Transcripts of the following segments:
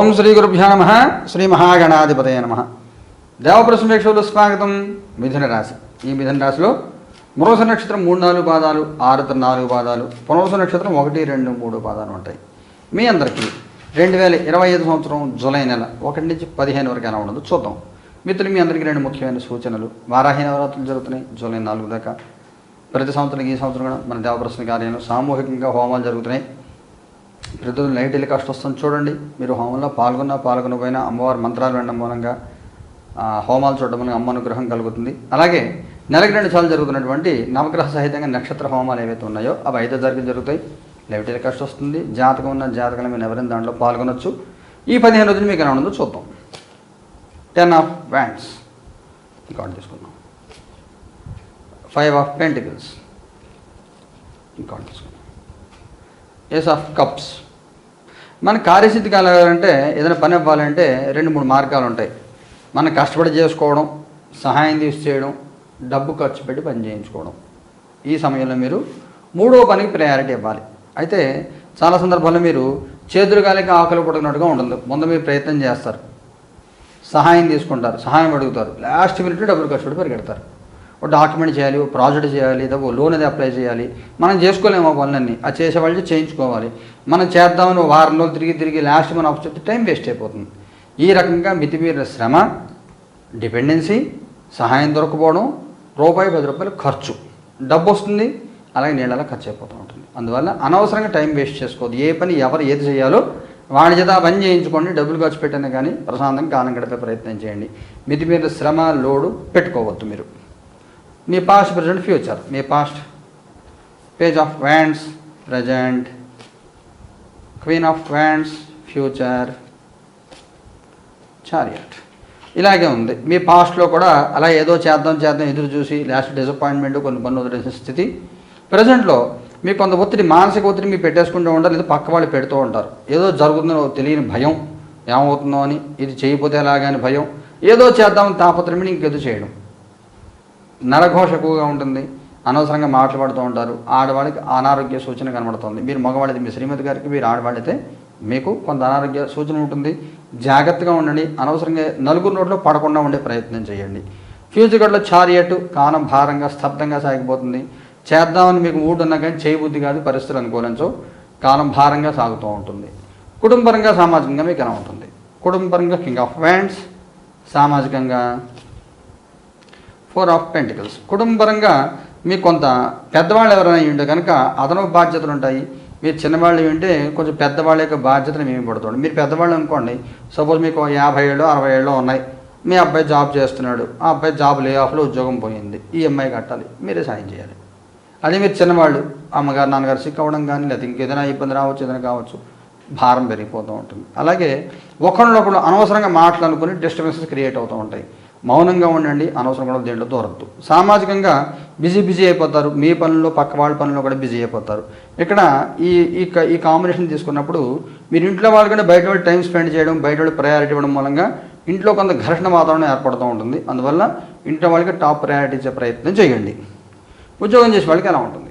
ఓం శ్రీ గురుభ్యో నమ. శ్రీ మహాగణాధిపతయ నమ. దేవప్రసమేక్షలు స్వాగతం. మిథున రాశి. ఈ మిథున రాశిలో మరోస నక్షత్రం మూడు నాలుగు పాదాలు ఆరుతి నాలుగు పాదాలు పునరుస నక్షత్రం ఒకటి రెండు మూడు పాదాలు ఉంటాయి. మీ అందరికీ రెండు వేల ఇరవై ఐదు సంవత్సరం జూలై నెల ఒకటి నుంచి పదిహేను వరకు ఎలా ఉండదు చూద్దాం. మిత్రులు మీ అందరికీ రెండు ముఖ్యమైన సూచనలు. వారాహి నవరాత్రులు జరుగుతున్నాయి జూలై నాలుగు దాకా. ప్రతి సంవత్సరం ఈ సంవత్సరం కూడా మన దేవప్రసన్న కార్యంలో సామూహికంగా హోమాలు జరుగుతున్నాయి. ప్రతిరోజు నైట్ టెలికాస్ట్ వస్తుంది. చూడండి మీరు హోమంలో పాల్గొన్నా పాల్గొనకపోయినా అమ్మవారి మంత్రాలు వినడం మూలంగా హోమాలు చూడడం మూలంగా అమ్మ అనుగ్రహం కలుగుతుంది. అలాగే నెలకి రెండు సార్లు జరుగుతున్నటువంటి నవగ్రహ సహితంగా నక్షత్ర హోమాలు ఏవైతే ఉన్నాయో అవి ఐదో తారీఖు జరుగుతాయి. లైవ్ టెలికాస్ట్ వస్తుంది. జాతకం ఉన్న జాతకాలు మీరు ఎవరైనా దాంట్లో పాల్గొనొచ్చు. ఈ పదిహేను రోజులు మీకు ఎలా ఉండదో చూద్దాం. Ten of wands. రికార్డ్ తీసుకుందాం ఫైవ్ ఆఫ్ పెంటికల్స్. ఇంకోటి తీసుకుందాం ఏస్ ఆఫ్ కప్స్ మన కార్యసిద్ధి కలగాలంటే ఏదైనా పని అవ్వాలంటే రెండు మూడు మార్గాలు ఉంటాయి. మనం కష్టపడి చేసుకోవడం సహాయం తీసి చేయడం డబ్బు ఖర్చు పెట్టి పని చేయించుకోవడం. ఈ సమయంలో మీరు మూడో పనికి ప్రయారిటీ ఇవ్వాలి. అయితే చాలా సందర్భాల్లో మీరు చేతులు కాలికి ఆకలి పడుకున్నట్టుగా ఉండదు. ముందు మీరు ప్రయత్నం చేస్తారు. సహాయం తీసుకుంటారు. సహాయం అడుగుతారు. లాస్ట్ మినిట్లో డబ్బులు ఖర్చు పెట్టి పరిగెడతారు. ఒక డాక్యుమెంట్ చేయాలి ఓ ప్రాజెక్ట్ చేయాలి లేదా ఓ లోన్ అది అప్లై చేయాలి. మనం చేసుకోలేము ఆ పనులన్నీ. అది చేసేవాళ్ళు చేయించుకోవాలి. మనం చేద్దామని వారం రోజులు తిరిగి తిరిగి లాస్ట్ మనం అప్పు చెప్తే టైం వేస్ట్ అయిపోతుంది. ఈ రకంగా మితిమీరిన శ్రమ డిపెండెన్సీ సహాయం దొరకపోవడం రూపాయి పది రూపాయలు ఖర్చు. డబ్బు వస్తుంది అలాగే నీళ్ళలా ఖర్చు అయిపోతూ ఉంటుంది. అందువల్ల అనవసరంగా టైం వేస్ట్ చేసుకోవద్దు. ఏ పని ఎవరు ఏది చేయాలో వాడి చేత పని చేయించుకోండి డబ్బులు ఖర్చు పెట్టాను కానీ ప్రశాంతంగా కాలం గడిపే ప్రయత్నం చేయండి. మితిమీరిన శ్రమ లోడు పెట్టుకోవద్దు మీరు. మీ past present future me past page of wands present queen of wands future chariot ఇలాగే ఉంది. మీ పాస్ట్లో కూడా అలా ఏదో చేద్దాం చేద్దాం ఎదురు చూసి లాస్ట్ డిసప్పాయింట్మెంట్ కొన్ని పనులు వదిలేసిన స్థితి. ప్రజెంట్లో మీకు కొంత ఒత్తిడి మానసిక ఒత్తిడి మీరు పెట్టేసుకుంటూ ఉంటారు లేదా పక్క వాళ్ళు పెడుతూ ఉంటారు. ఏదో జరుగుతుందో తెలియని భయం. ఏమవుతుందో అని ఇది చేయకపోతే ఎలాగని అని భయం. ఏదో చేద్దామని తాపత్రమే ఇంకేదో చేయడం. నరఘోష ఎక్కువగా ఉంటుంది. అనవసరంగా మాట్లాడుతూ ఉంటారు. ఆడవాళ్ళకి అనారోగ్య సూచన కనబడుతుంది. మీరు మగవాళ్ళైతే మీ శ్రీమతి గారికి మీరు ఆడవాళ్ళైతే మీకు కొంత అనారోగ్య సూచన ఉంటుంది. జాగ్రత్తగా ఉండండి. అనవసరంగా నలుగురు నోట్లో పడకుండా ఉండే ప్రయత్నం చేయండి. ఫ్యూచర్ గడ్డలో చారియట్ కానం భారంగా స్తబ్దంగా సాగిపోతుంది. చేద్దామని మీకు మూడు ఉన్నా కానీ చేయబుద్ధి కాదు పరిస్థితులు అనుకూలించవు కాలం భారంగా సాగుతూ ఉంటుంది. కుటుంబపరంగా సామాజికంగా మీకు ఎలా ఉంటుంది. కుటుంబపరంగా కింగ్ ఆఫ్ వ్యాండ్స్ సామాజికంగా ఫోర్ ఆఫ్ పెంటికల్స్. కుటుంబపరంగా మీకు కొంత పెద్దవాళ్ళు ఎవరైనా ఉంటే కనుక అదనపు బాధ్యతలు ఉంటాయి. మీరు చిన్నవాళ్ళు ఉంటే కొంచెం పెద్దవాళ్ళ యొక్క బాధ్యతలు మేము పడుతుంది మీరు పెద్దవాళ్ళు అనుకోండి సపోజ్ మీకు యాభై ఏళ్ళు అరవై ఏళ్ళు ఉన్నాయి. మీ అబ్బాయి జాబ్ చేస్తున్నాడు. ఆ అబ్బాయి జాబ్ లే ఆఫ్లో ఉద్యోగం పోయింది. ఈఎంఐ కట్టాలి. మీరే సాయం చేయాలి. అదే మీరు చిన్నవాళ్ళు అమ్మగారు నాన్నగారు సిక్ అవ్వడం కానీ లేదా ఇంకేదైనా ఇబ్బంది రావచ్చు ఏదైనా కావచ్చు భారం పెరిగిపోతూ ఉంటుంది. అలాగే ఒకరినొకరు అనవసరంగా మాటలు అనుకుని డిస్టర్బెన్సెస్ క్రియేట్ అవుతూ ఉంటాయి. మౌనంగా ఉండండి అనవసరం కూడా దేంట్లో దూరద్దు సామాజికంగా బిజీ బిజీ అయిపోతారు. మీ పనుల్లో పక్క వాళ్ళ పనుల్లో కూడా బిజీ అయిపోతారు. ఇక్కడ ఈ ఈ క- ఈ కాంబినేషన్ తీసుకున్నప్పుడు మీరు ఇంట్లో వాళ్ళు కూడా బయట వాళ్ళు టైం స్పెండ్ చేయడం బయట వాళ్ళు ప్రయారిటీ ఇవ్వడం మూలంగా ఇంట్లో కొంత ఘర్షణ వాతావరణం ఏర్పడుతూ ఉంటుంది. అందువల్ల ఇంట్లో వాళ్ళకి టాప్ ప్రయారిటీ ఇచ్చే ప్రయత్నం చేయండి. ఉద్యోగం చేసే వాళ్ళకి ఎలా ఉంటుంది?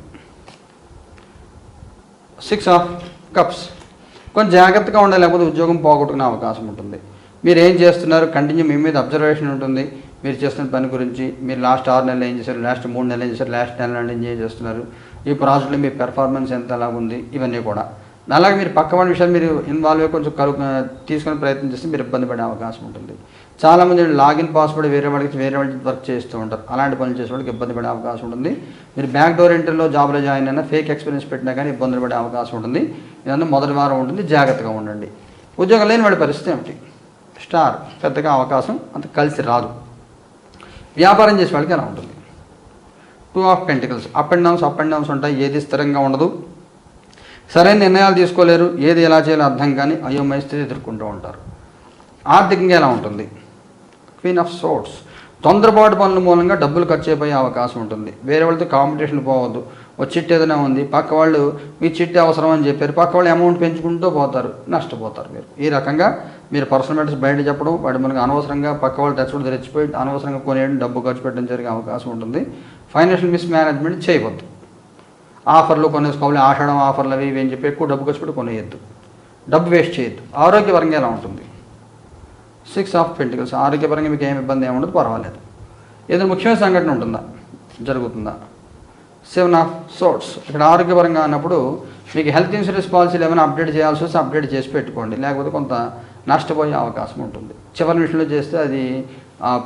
సిక్స్ ఆఫ్ కప్స్ కొంచెం జాగ్రత్తగా ఉండాలి లేకపోతే ఉద్యోగం పోగొట్టుకునే అవకాశం ఉంటుంది. మీరు ఏం చేస్తున్నారు? కంటిన్యూ మీ మీద అబ్జర్వేషన్ ఉంటుంది. మీరు చేస్తున్న పని గురించి మీరు లాస్ట్ ఆరు నెలలు ఏం చేశారు? లాస్ట్ మూడు నెలలు ఏం చేశారు? లాస్ట్ నెల నుండి ఏం చేస్తున్నారు? ఈ ప్రాజెక్ట్లో మీ పెర్ఫార్మెన్స్ ఎంత ఎలా ఉంది ఇవన్నీ కూడా. అలాగే మీరు పక్క వాడి విషయాలు మీరు ఇన్వాల్వ్ అయ్యి కొంచెం కలు తీసుకునే ప్రయత్నం చేస్తే మీరు ఇబ్బంది పడే అవకాశం ఉంటుంది. చాలామంది లాగిన్ పాస్వర్డ్ వేరే వాళ్ళకి వేరే వాళ్ళకి వర్క్ చేస్తూ ఉంటారు. అలాంటి పనులు చేసే వాళ్ళకి ఇబ్బంది పడే అవకాశం ఉంటుంది. మీరు బ్యాక్ డోర్ ఇంటర్లో జాబ్లో జాయిన్ అయినా ఫేక్ ఎక్స్పీరియన్స్ పెట్టినా కానీ ఇబ్బందులు పడే అవకాశం ఉంటుంది. ఇదంతా మొదటి వారం ఉంటుంది. జాగ్రత్తగా ఉండండి. ఉద్యోగం లేని వాడి పరిస్థితి ఏమిటి? స్టార్ పెద్దగా అవకాశం అంత కలిసి రాదు. వ్యాపారం చేసే వాళ్ళకి ఎలా ఉంటుంది. Two of pentacles up and downs up and downs ఉంటాయి. ఏది స్థిరంగా ఉండదు. సరైన నిర్ణయాలు తీసుకోలేరు. ఏది ఎలా చేయాలో అర్థం కానీ అయోమయ స్థితి ఎదుర్కొంటూ ఉంటారు. ఆర్థికంగా ఎలా ఉంటుంది? క్వీన్ ఆఫ్ సోర్ట్స్ తొందరపాటు పనుల మూలంగా డబ్బులు ఖర్చు అయిపోయే అవకాశం ఉంటుంది. వేరే వాళ్ళతో కాంపిటీషన్ పోవద్దు. ఒక చిట్ ఏదైనా ఉంది. పక్క వాళ్ళు మీ చిట్టి అవసరం అని చెప్పారు. పక్క వాళ్ళు అమౌంట్ పెంచుకుంటూ పోతారు. నష్టపోతారు మీరు. ఈ రకంగా మీరు పర్సనల్ మ్యాటర్స్ బయట చెప్పడం వాటి మనకు అనవసరంగా పక్క వాళ్ళు తెచ్చుకుంటూ తెచ్చిపోయి అనవసరంగా కొనేయడం డబ్బు ఖర్చు పెట్టడం జరిగే అవకాశం ఉంటుంది. ఫైనాన్షియల్ మిస్ మేనేజ్మెంట్ చేయవద్దు. ఆఫర్లు కొనేసుకోవాలి ఆషాఢం ఆఫర్లు అవి ఇవి అని చెప్పి ఎక్కువ డబ్బు ఖర్చు పెట్టి కొనేయద్దు. డబ్బు వేస్ట్ చేయొద్దు. ఆరోగ్యపరంగా ఎలా ఉంటుంది? సిక్స్ ఆఫ్ పెంటికల్స్ ఆరోగ్యపరంగా మీకు ఏమి ఇబ్బంది ఏముండదు ఉండదు పర్వాలేదు. ఏదైనా ముఖ్యమైన సంఘటన ఉంటుందా? జరుగుతుందా? సెవెన్ ఆఫ్ సోర్ట్స్ ఇక్కడ ఆరోగ్యపరంగా అన్నప్పుడు మీకు హెల్త్ ఇన్సూరెన్స్ పాలసీలు ఏమైనా అప్డేట్ చేయాల్సి వస్తే అప్డేట్ చేసి పెట్టుకోండి. లేకపోతే కొంత నష్టపోయే అవకాశం ఉంటుంది. చివరి నిమిషంలో చేస్తే అది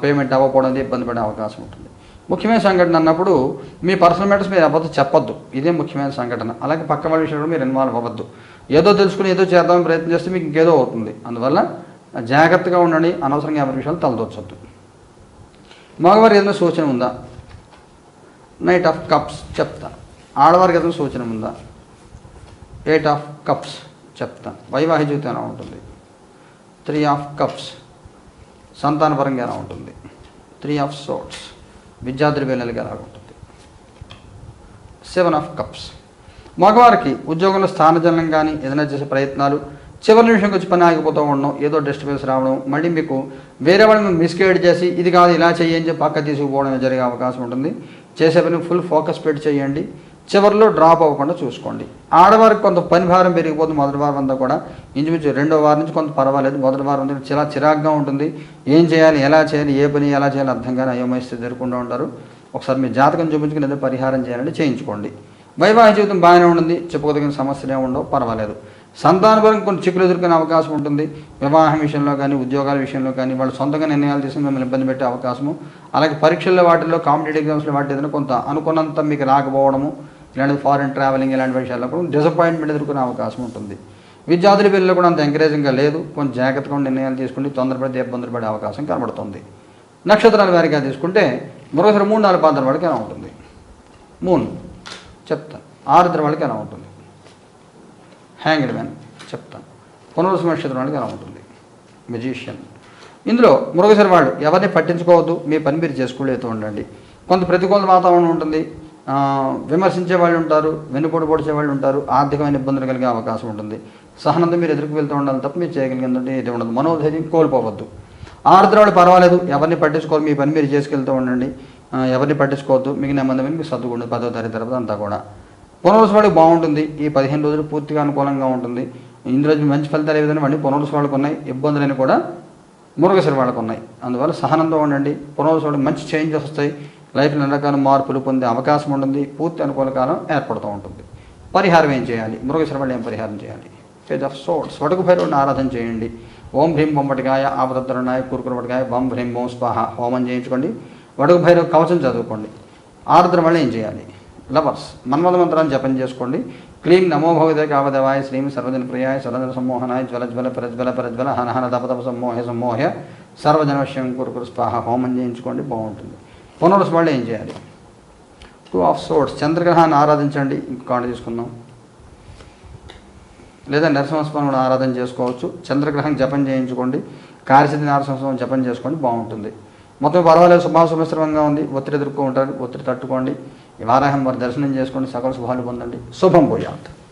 పేమెంట్ అవ్వకపోవడం ఇబ్బంది పడే అవకాశం ఉంటుంది. ముఖ్యమైన సంఘటన అన్నప్పుడు మీ పర్సనల్ మ్యాటర్స్ మీరు అవ్వద్దు చెప్పొద్దు. ఇదే ముఖ్యమైన సంఘటన. అలాగే పక్క వాళ్ళ విషయంలో మీరు ఇన్వాల్వ్ అవ్వద్దు. ఏదో తెలుసుకుని ఏదో చేద్దామని ప్రయత్నం చేస్తే మీకు ఇంకేదో అవుతుంది. అందువల్ల జాగ్రత్తగా ఉండండి. అనవసరంగా ఎవరి విషయాలు తలదొచ్చొద్దు మగవారికి ఏదైనా సూచన ఉందా? నైట్ ఆఫ్ కప్స్ చెప్తా. ఆడవారికి ఏదైనా సూచన ఉందా? ఎయిట్ ఆఫ్ కప్స్ చెప్తా. వైవాహిక జీవితం ఎలా ఉంటుంది? త్రీ ఆఫ్ కప్స్ సంతానపరంగా ఎలా ఉంటుంది. త్రీ ఆఫ్ సోట్స్ విద్యార్థుల పిల్లలకి ఎలా ఉంటుంది. సెవెన్ ఆఫ్ కప్స్ మగవారికి ఉద్యోగంలో స్థానజనం కానీ ఏదైనా చేసే ప్రయత్నాలు చివరి నిమిషంకి వచ్చి పని ఆగిపోతూ ఉండడం ఏదో డిస్టర్బెన్స్ రావడం మళ్ళీ మీకు వేరే వాళ్ళని మిస్గైడ్ చేసి ఇది కాదు ఇలా చెయ్యి అని చెప్పి పక్క తీసుకుపోవడం జరిగే అవకాశం ఉంటుంది. చేసే పని ఫుల్ ఫోకస్ పెట్టి చేయండి. చివరిలో డ్రాప్ అవ్వకుండా చూసుకోండి. ఆడవారికి కొంత పని భారం పెరిగిపోతుంది మొదటి వారం అంతా కూడా. ఇంచుమించు రెండో వారం నుంచి కొంత పర్వాలేదు. మొదటి వారం అంతా చాలా చిరాగ్గా ఉంటుంది. ఏం చేయాలి ఎలా చేయాలి ఏ పని ఎలా చేయాలి అర్థం కానీ అయోమయస్థితి ఎదుర్కొంటూ ఉంటారు. ఒకసారి మీ జాతకం చూపించుకుని ఏదో పరిహారం చేయాలంటే చేయించుకోండి. వైవాహిక జీవితం బాగానే ఉంటుంది. చెప్పుకోదగిన సమస్యలే ఉండవు పర్వాలేదు. సంతానపరం కొన్ని చిక్కులు ఎదుర్కొనే అవకాశం ఉంటుంది. వివాహం విషయంలో కానీ ఉద్యోగాల విషయంలో కానీ వాళ్ళు సొంతంగా నిర్ణయాలు తీసుకుని మిమ్మల్ని ఇబ్బంది పెట్టే అవకాశము. అలాగే పరీక్షల్లో వాటిల్లో కాంపిటేటివ్ ఎగ్జామ్స్లో వాటి ఏదైనా కొంత అనుకున్నంత మీకు రాకపోవడము. ఇలాంటి ఫారిన్ ట్రావెలింగ్ ఇలాంటి విషయాల్లో కూడా డిసప్పాయింట్మెంట్ ఎదుర్కొనే అవకాశం ఉంటుంది. విద్యార్థుల పిల్లలు కూడా అంత ఎంకరేజింగ్గా లేదు. కొంచెం జాగ్రత్తగా నిర్ణయాలు తీసుకుంటే తొందరపడితే ఇబ్బందులు పడే అవకాశం కనబడుతుంది. నక్షత్రాల వారిగా తీసుకుంటే మరొకసారి మూడు నాలుగు పాత్ర వాళ్ళకి ఎలా ఉంటుంది? మూన్ చెప్తాను ఆరుద్ర వాళ్ళకి ఎలా ఉంటుంది? హ్యాంగ్డ్ మ్యాన్ చెప్తాను పునర్వసు నక్షత్రం వాళ్ళకి ఎలా ఉంటుంది? మెజీషియన్ ఇందులో మరొకసారి వాళ్ళు ఎవరిని పట్టించుకోవద్దు. మీ పని మీరు చేసుకునేతూ ఉండండి. కొంత ప్రతికూల వాతావరణం ఉంటుంది. విమర్శించే వాళ్ళు ఉంటారు వెన్నుపోటు పొడిచే వాళ్ళు ఉంటారు ఆర్థికమైన ఇబ్బందులు కలిగే అవకాశం ఉంటుంది. సహనంతో మీరు ఎదురుకు వెళ్తూ ఉండాలి తప్ప మీరు చేయగలిగిందంటే ఇది ఉండదు. మనోధైర్యం కోల్పోవద్దు. ఆరుద్ర పర్వాలేదు ఎవరిని పట్టించుకోరు మీ పని మీరు చేసుకెళ్తూ ఉండండి. ఎవరిని పట్టించుకోవద్దు మిగిలిన మంది మీకు సర్దుకుంటుంది పదో తరగతి తర్వాత అంతా కూడా. పునరుసు బాగుంటుంది ఈ పదిహేను రోజులు పూర్తిగా అనుకూలంగా ఉంటుంది. ఇందులో మంచి ఫలితాలు ఏ విధంగా అండి పునరుసు ఉన్నాయి ఇబ్బందులని కూడా మురుగశిర వాళ్ళకు ఉన్నాయి. అందువల్ల సహనంతో ఉండండి పునరుసు మంచి చేంజెస్ వస్తాయి. లైఫ్లో రకాల మార్పులు పొందే అవకాశం ఉంటుంది పూర్తి అనుకూల కాలం ఏర్పడుతూ ఉంటుంది. పరిహారం ఏం చేయాలి? మురుగశిర ఏం పరిహారం చేయాలి? పేజ్ ఆఫ్ సోట్స్ వడకు భైరవుని ఆరాధన చేయండి. ఓం భ్రీం బొమ్మటికాయ ఆపదత్తరునాయ కురుకురపటికాయ బం భ్రీం బోం స్వాహ. హోమం చేయించుకోండి. వడకు భైరవ కవచం చదువుకోండి. ఆరుద్ర వల్ల ఏం చేయాలి? లవర్స్ మన్మద మంత్రాన్ని జపం చేసుకోండి. క్లీం నమో భగవతే కావదేవాయ శ్రీం సర్వజన ప్రియాయ సర్వజన సమ్మోహనాయ జ్వల జ్వల ప్రజ్వల ప్రజ్వల హనహన తపతప సమ్మోహ సమ్మోహ సర్వజనవశ్యం కురుకురు స్వాహ. హోమం చేయించుకోండి. బాగుంటుంది. పునరుస్ వాళ్ళు ఏం చేయాలి? టూ ఆఫ్ సోర్ట్స్ చంద్రగ్రహాన్ని ఆరాధించండి. ఇంకో తీసుకుందాం. లేదా నరసింహస్వామి కూడా ఆరాధన చేసుకోవచ్చు. చంద్రగ్రహం జపం చేయించుకోండి. కార్యసిద్ధి నరసింహస్వామి జపం చేసుకోండి. బాగుంటుంది. మొత్తం పర్వాలేదు. శుభా శుభశ్రమంగా ఉంది. ఒత్తిడి ఎదుర్కొంటారు ఒత్తిడి తట్టుకోండి. వారాహం వారి దర్శనం చేసుకోండి. సకల శుభాలు పొందండి. శుభం పోయాలి